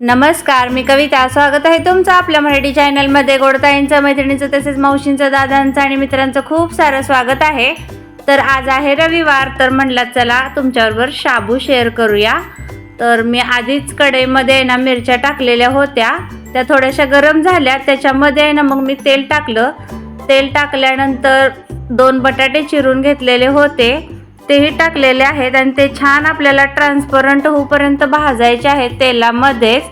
नमस्कार मी कविता. स्वागत आहे तुमचं आपल्या मराठी चॅनलमध्ये. गोडताईंचं मैत्रिणीचं तसेच मावशींचं दादांचं आणि मित्रांचं खूप सारं स्वागत आहे. तर आज आहे रविवार तर म्हणलं चला तुमच्याबरोबर शाबू शेअर करूया. तर मी आधीच कढईमध्ये आहे ना मिरच्या टाकलेल्या होत्या. त्या थोड्याशा गरम झाल्या. त्याच्यामध्ये आहे ना मग मी तेल टाकलं. तेल टाकल्यानंतर दोन बटाटे चिरून घेतलेले होते. तेही टाकलेले आहेत आणि ते छान आपल्याला ट्रान्सपरंट होऊपर्यंत भाजायचे आहेत तेलामध्येच.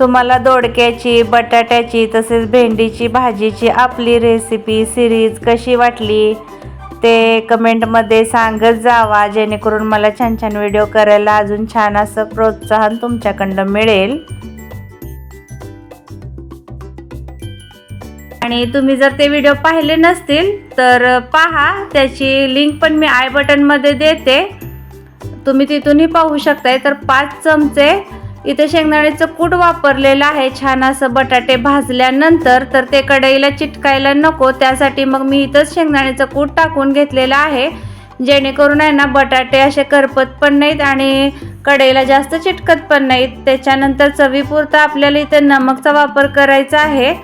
तुम्हाला दोडक्याची बटाट्याची तसेच भेंडीची भाजीची आपली रेसिपी सिरीज कशी वाटली ते कमेंटमध्ये सांगत जावा. जेणेकरून मला छान छान व्हिडिओ करायला अजून छान असं प्रोत्साहन तुमच्याकडनं मिळेल. आणि तुम्ही जर ते व्हिडिओ पाहिले नसतील तर पहा. त्याची लिंक पण मी आय बटनमध्ये देते. तुम्ही तिथूनही पाहू शकताय. तर पाच चमचे इथे शेंगदाण्याचं कूट वापरलेलं आहे. छान असं बटाटे भाजल्यानंतर तर ते कढईला चिटकायला नको. त्यासाठी मग मी इथंच शेंगदाण्याचं कूट टाकून घेतलेलं आहे. जेणेकरून आहे ना बटाटे असे करपत पण नाहीत आणि कढईला जास्त चिटकत पण नाहीत. त्याच्यानंतर चवीपुरतं आपल्याला इथं नमकचा वापर करायचा आहे.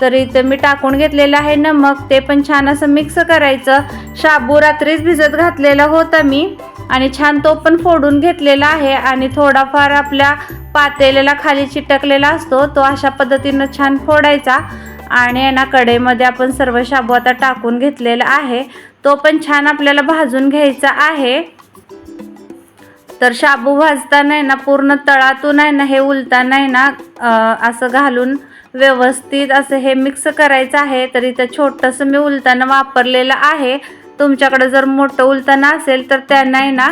तर इथं मी टाकून घेतलेलं आहे नमक. ते पण छान असं मिक्स करायचं. शाबू रात्रीच भिजत घातलेला होता मी. आणि छान तो पण फोडून घेतलेला आहे. आणि थोडाफार आपल्या पातेलेला खाली चिटकलेला असतो. तो अशा पद्धतीनं छान फोडायचा. आणि आहे ना कढईमध्ये आपण सर्व शाबू आता टाकून घेतलेला आहे. तो पण छान आपल्याला भाजून घ्यायचा आहे. तर शाबू भाजताना आहे ना पूर्ण तळातून आहे ना हे उलताना आहे ना असं घालून व्यवस्थित असं हे मिक्स करायचं आहे तर इथं छोटंसं मी उलताना वापरलेलं आहे. तुमच्याकडं जर मोठं उलताना असेल तर त्यांना आहे ना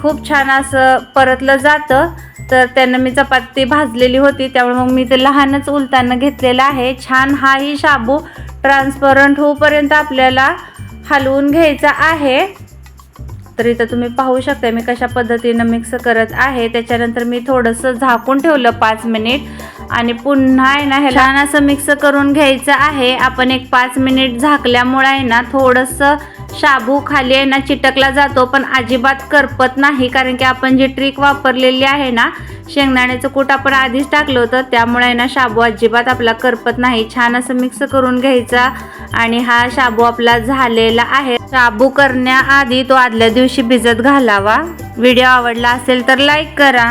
खूप छान असं परतलं जातं. तर त्यांना मी चपाती भाजलेली होती त्यामुळे मग मी ते लहानच उलताना घेतलेलं आहे. छान हाही शाबू ट्रान्सपरंट होऊपर्यंत आपल्याला हलवून घ्यायचा आहे. तर इथं तुम्ही पाहू शकता मी कशा पद्धतीनं मिक्स करत आहे. त्याच्यानंतर मी थोडंसं झाकून ठेवलं पाच मिनिट आणि पुन्हा आहे ना हे छान असं मिक्स करून घ्यायचं आहे. आपण एक पाच मिनिट झाकल्यामुळे आहे ना थोडंसं शाबू खाली आहे ना चिटकला जातो. पण अजिबात करपत नाही कारण की आपण जी ट्रिक वापरलेली आहे ना शेंगदाण्याचं कूट आपण आधीच टाकलं होतं. त्यामुळे आहे ना शाबू अजिबात आपला करपत नाही. छान असं मिक्स करून घ्यायचा आणि हा शाबू आपला झालेला आहे. शाबू करण्याआधी तो आदल्या दिवशी भिजत घालावा. व्हिडिओ आवडला असेल तर लाईक करा.